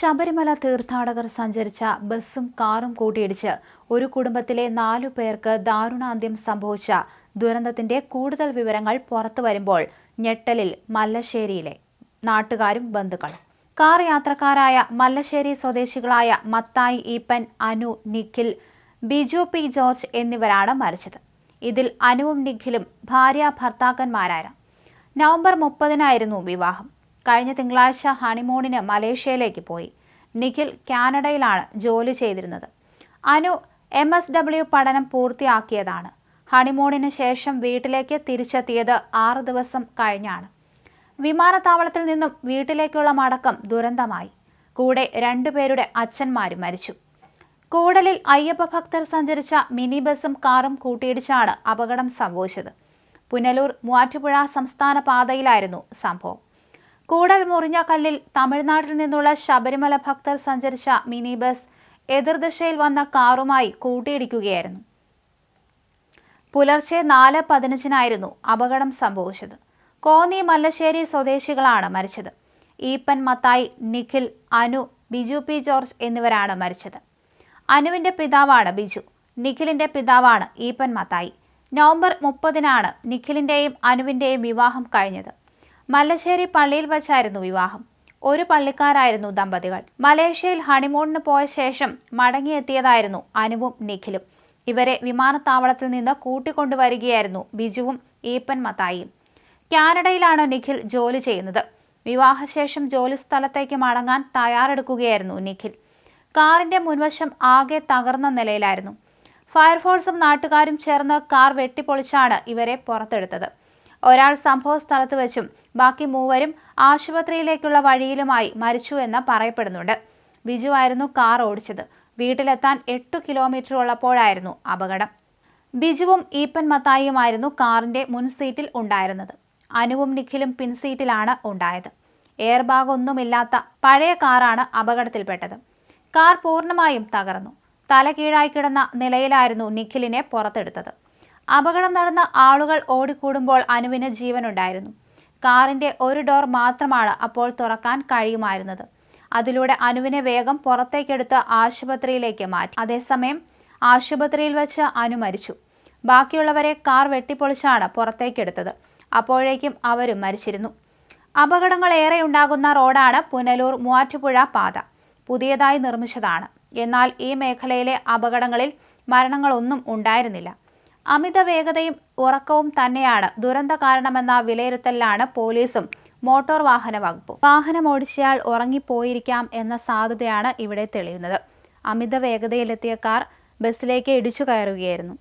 ശബരിമല തീർത്ഥാടകർ സഞ്ചരിച്ച ബസ്സും കാറും കൂട്ടിയിടിച്ച് ഒരു കുടുംബത്തിലെ നാലു പേർക്ക് ദാരുണാന്ത്യം സംഭവിച്ച ദുരന്തത്തിന്റെ കൂടുതൽ വിവരങ്ങൾ പുറത്തു വരുമ്പോൾ ഞെട്ടലിൽ മല്ലശ്ശേരിയിലെ നാട്ടുകാരും ബന്ധുക്കളും. കാർ യാത്രക്കാരായ മല്ലശ്ശേരി സ്വദേശികളായ മത്തായി ഈപ്പൻ അനു നിഖിൽ ബിജു പി ജോർജ് എന്നിവരാണ് മരിച്ചത്. ഇതിൽ അനുവും നിഖിലും ഭാര്യ ഭർത്താക്കന്മാരായിരുന്നു നവംബർ മുപ്പതിനായിരുന്നു വിവാഹം. കഴിഞ്ഞ തിങ്കളാഴ്ച ഹണിമൂണിന് മലേഷ്യയിലേക്ക് പോയി. നിഖിൽ കാനഡയിലാണ് ജോലി ചെയ്തിരുന്നത്. അനു എം എസ് ഡബ്ല്യു പഠനം പൂർത്തിയാക്കിയതാണ്. ഹണിമൂണിന് ശേഷം വീട്ടിലേക്ക് തിരിച്ചെത്തിയത് ആറ് ദിവസം കഴിഞ്ഞാണ്. വിമാനത്താവളത്തിൽ നിന്നും വീട്ടിലേക്കുള്ള മടക്കം ദുരന്തമായി. കൂടെ രണ്ടുപേരുടെ അച്ഛന്മാരും മരിച്ചു. കൂടലിൽ അയ്യപ്പ ഭക്തർ സഞ്ചരിച്ച മിനി ബസും കാറും കൂട്ടിയിടിച്ചാണ് അപകടം സംഭവിച്ചത്. പുനലൂർ മൂവാറ്റുപുഴ സംസ്ഥാന പാതയിലായിരുന്നു സംഭവം. കൂടൽ മുറിഞ്ഞകല്ലിൽ തമിഴ്നാട്ടിൽ നിന്നുള്ള ശബരിമല ഭക്തർ സഞ്ചരിച്ച മിനി ബസ് എതിർദിശയിൽ വന്ന കാറുമായി കൂട്ടിയിടിക്കുകയായിരുന്നു. പുലർച്ചെ നാല് പതിനഞ്ചിനായിരുന്നു അപകടം സംഭവിച്ചത്. കോന്നി മല്ലശ്ശേരി സ്വദേശികളാണ് മരിച്ചത്. ഈപ്പൻ മത്തായി നിഖിൽ അനു ബിജു പി ജോർജ് എന്നിവരാണ് മരിച്ചത്. അനുവിന്റെ പിതാവാണ് ബിജു നിഖിലിന്റെ പിതാവാണ് ഈപ്പൻ മത്തായി. നവംബർ മുപ്പതിനാണ് നിഖിലിന്റെയും അനുവിന്റെയും വിവാഹം കഴിഞ്ഞത്. മല്ലശ്ശേരി പള്ളിയിൽ വച്ചായിരുന്നു വിവാഹം. ഒരു പള്ളിക്കാരായിരുന്നു ദമ്പതികൾ. മലേഷ്യയിൽ ഹണിമൂണിന് പോയ ശേഷം മടങ്ങിയെത്തിയതായിരുന്നു അനുവും നിഖിലും. ഇവരെ വിമാനത്താവളത്തിൽ നിന്ന് കൂട്ടിക്കൊണ്ടുവരികയായിരുന്നു ബിജുവും ഈപ്പൻ മത്തായിയും. കാനഡയിലാണ് നിഖിൽ ജോലി ചെയ്യുന്നത്. വിവാഹശേഷം ജോലി സ്ഥലത്തേക്ക് മടങ്ങാൻ തയ്യാറെടുക്കുകയായിരുന്നു നിഖിൽ. കാറിന്റെ മുൻവശം ആകെ തകർന്ന നിലയിലായിരുന്നു. ഫയർഫോഴ്സും നാട്ടുകാരും ചേർന്ന് കാർ വെട്ടിപ്പൊളിച്ചാണ് ഇവരെ പുറത്തെടുത്തത്. ഒരാൾ സംഭവ സ്ഥലത്ത് വെച്ചും ബാക്കി മൂവരും ആശുപത്രിയിലേക്കുള്ള വഴിയിലുമായി മരിച്ചു എന്ന് പറയപ്പെടുന്നുണ്ട്. ബിജു ആയിരുന്നു കാർ ഓടിച്ചത്. വീട്ടിലെത്താൻ എട്ടു കിലോമീറ്റർ ഉള്ളപ്പോഴായിരുന്നു അപകടം. ബിജുവും ഈപ്പൻ മത്തായിയുമായിരുന്നു കാറിന്റെ മുൻ സീറ്റിൽ ഉണ്ടായിരുന്നത്. അനുവും നിഖിലും പിൻസീറ്റിലാണ് ഉണ്ടായത്. എയർ ബാഗ് ഒന്നുമില്ലാത്ത പഴയ കാറാണ് അപകടത്തിൽപ്പെട്ടത്. കാർ പൂർണമായും തകർന്നു. തല കീഴായി കിടന്ന നിലയിലായിരുന്നു നിഖിലിനെ പുറത്തെടുത്തത്. അപകടം നടന്ന ആളുകൾ ഓടിക്കൂടുമ്പോൾ അനുവിന് ജീവനുണ്ടായിരുന്നു. കാറിന്റെ ഒരു ഡോർ മാത്രമാണ് അപ്പോൾ തുറക്കാൻ കഴിയുമായിരുന്നത്. അതിലൂടെ അനുവിനെ വേഗം പുറത്തേക്കെടുത്ത് ആശുപത്രിയിലേക്ക് മാറ്റി. അതേസമയം ആശുപത്രിയിൽ വെച്ച് അനു മരിച്ചു. ബാക്കിയുള്ളവരെ കാർ വെട്ടിപ്പൊളിച്ചാണ് പുറത്തേക്കെടുത്തത്. അപ്പോഴേക്കും അവരും മരിച്ചിരുന്നു. അപകടങ്ങൾ ഏറെ ഉണ്ടാകുന്ന റോഡാണ് പുനലൂർ മൂവാറ്റുപുഴ പാത. പുതിയതായി നിർമ്മിച്ചതാണ്. എന്നാൽ ഈ മേഖലയിലെ അപകടങ്ങളിൽ മരണങ്ങളൊന്നും ഉണ്ടായിരുന്നില്ല. അമിത വേഗതയും ഉറക്കവും തന്നെയാണ് ദുരന്ത കാരണമെന്ന വിലയിരുത്തലിലാണ് പോലീസും മോട്ടോർ വാഹന വകുപ്പും. വാഹനം ഓടിച്ചയാൾ ഉറങ്ങിപ്പോയിരിക്കാം എന്ന സാധ്യതയാണ് ഇവിടെ തെളിയുന്നത്. അമിത വേഗതയിലെത്തിയ കാർ ബസ്സിലേക്ക് ഇടിച്ചു കയറുകയായിരുന്നു.